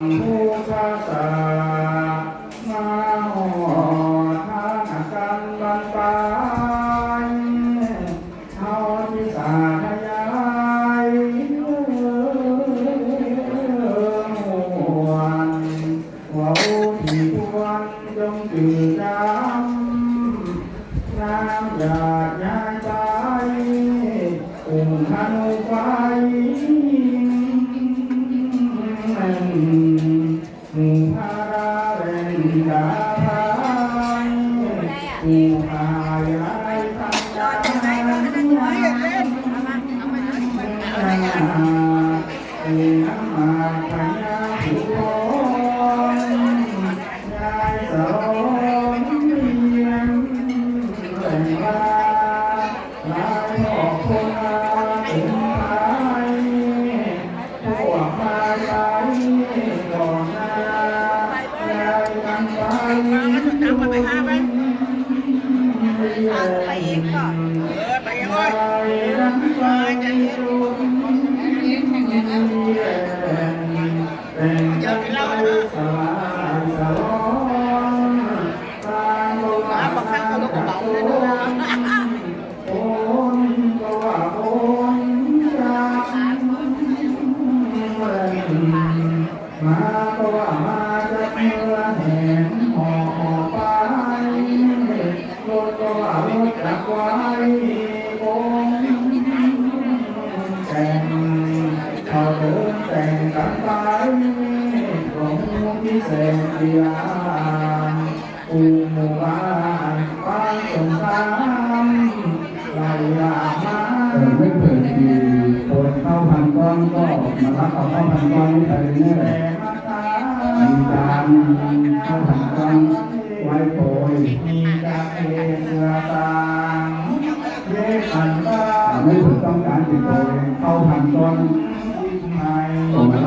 ผู้ภา ห ไปเองก่อนเออไปเองเลย แต่งเขาเดินแต่งกันไปของที่แสนเดียนอูหมู่บ้านบ้านสงครามไล่ล่ามาเออไม่เคยมีคนเข้าพันก้อนก็มารับเอาเข้าพันก้อนไปเรื่อยแต่มาตาๆมีการเข้าพันก้อนไว้โปรยมีกาเกเสือตางเยสันตาไม่ถูกต้องการติดโป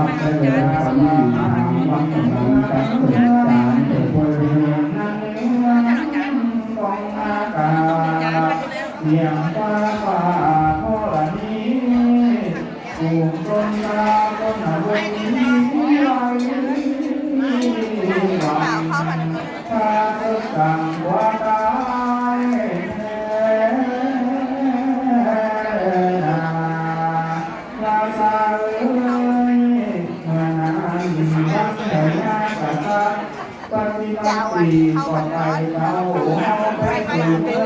ส่ กปฏิบัติดีก่อนไปเราเอาไปสู่เมือ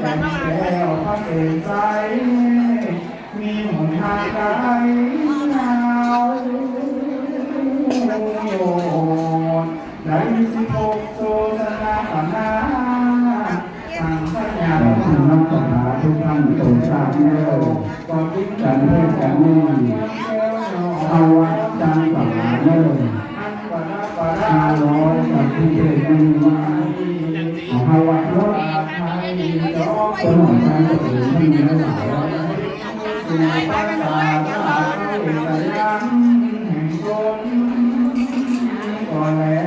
แต่แล้วพระเสนใจมีหนทางไกลหนาวโยนได้สิบหกโซสนาสัมนาสังขยาๆแต่ที่นักศึกษาทุกท่านโปรดทราบแน่เลยการเทศการนี่เอาวัดจันทร์สาเน่เลยห้าร้อยกับที่เทศน์นี่ว่าเอาห้าวัดรถต้นหอมแซงก็ถือไม่มีหลายสุภาษาสยันแห่งตนก็แล้ว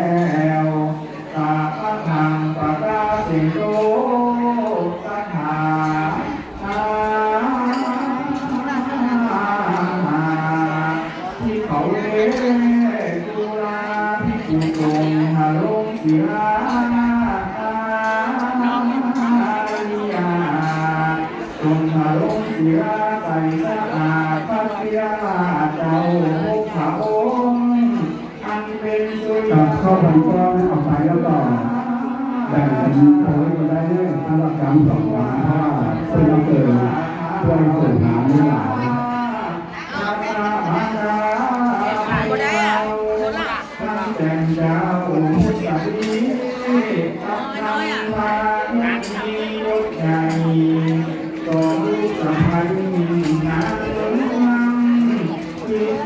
งมาลงเสียใส่สะอาดพระเพียาเจ้าพกพระองค์อันเป็นสุริกับข้าวพันก้อนเอาไปแล้วต่อแบ่งเป็นโพยมาได้เลยสำหรับการสองวันถ้าซึ่งเกิดช่วยสื่อหาไม่หลาย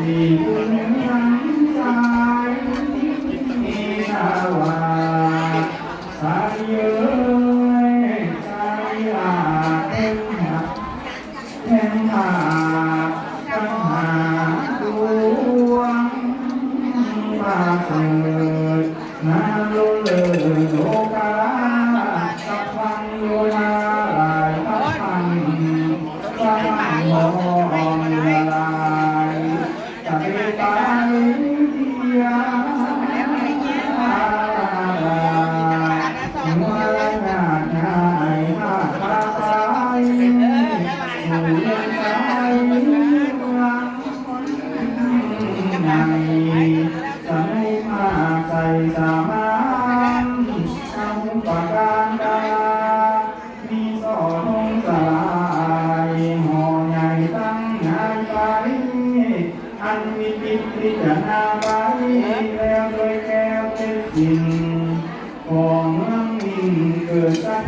ที่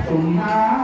from my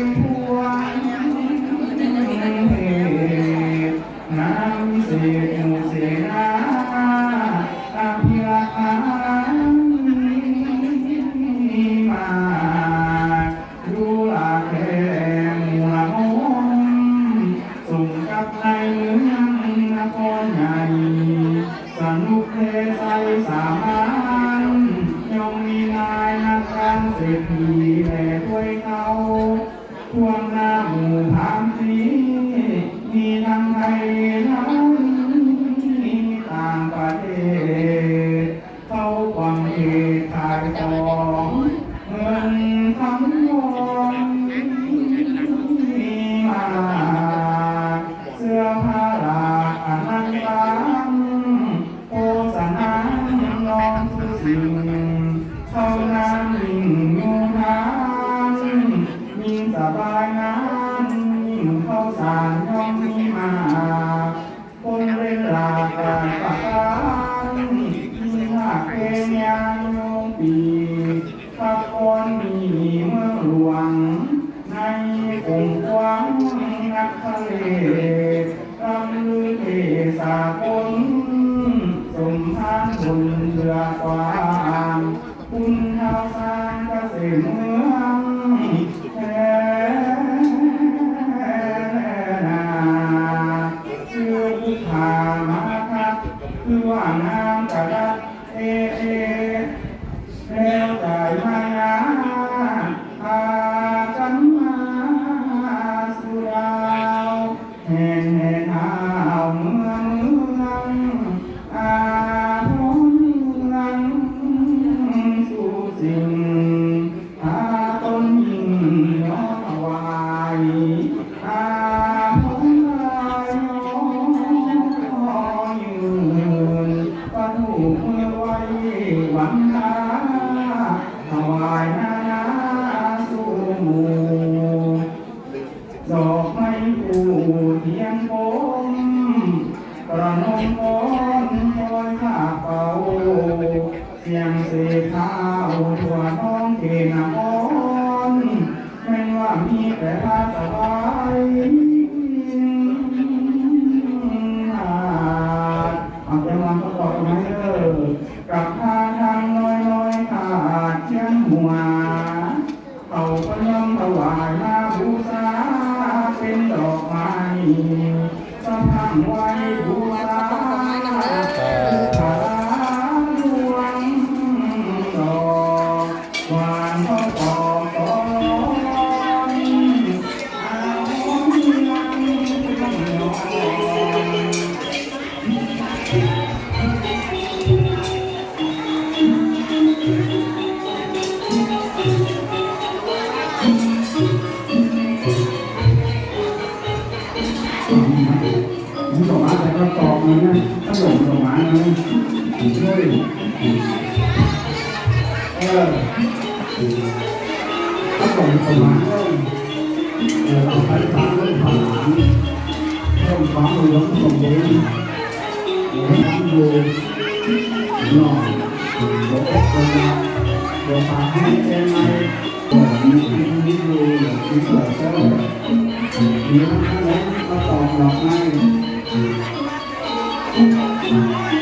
Lord. মানে Bahkan inilah. wide. มันนะถ้าหลงหลงหมานะช่วยเออถ้าหลงหลงหมาเออต้องไปตามเรื่องผ่านหลังต้องฟ้ามือต้องส่งเองเดี๋ยวให้ทำดูหน่อยเดี๋ยวก็คนละเดี๋ยวฝากให้เองไหมมีมีดูอย่างที่เกิดขึ้นมีทั้งนั้นมาตอบหลอกให้ Thank you.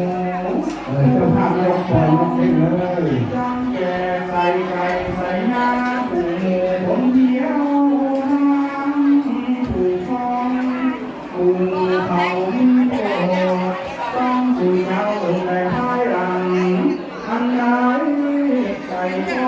All right.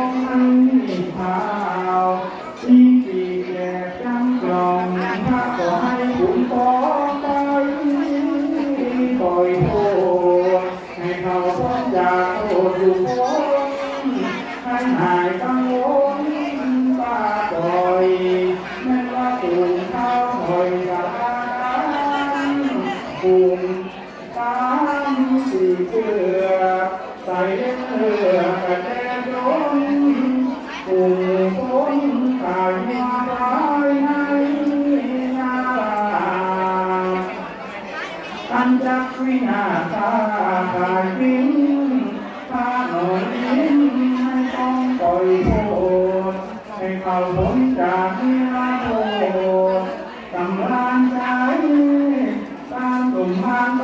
วินาตาตายวิ่งตาหน่อยยิ้มไม่ต้องปล่อยโทษให้เขาพ้นจากนิรันดร์กำลังใจตามสมมานไป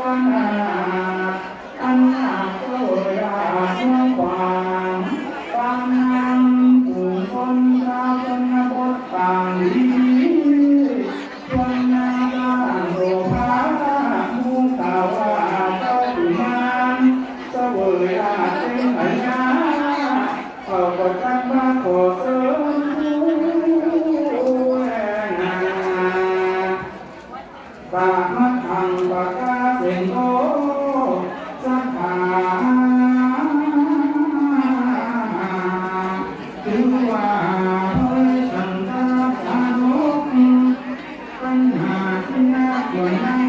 วันอาอันหนักโตยาเมื่อว่าตามนำผู้คนชาวชนบทต่างดี Your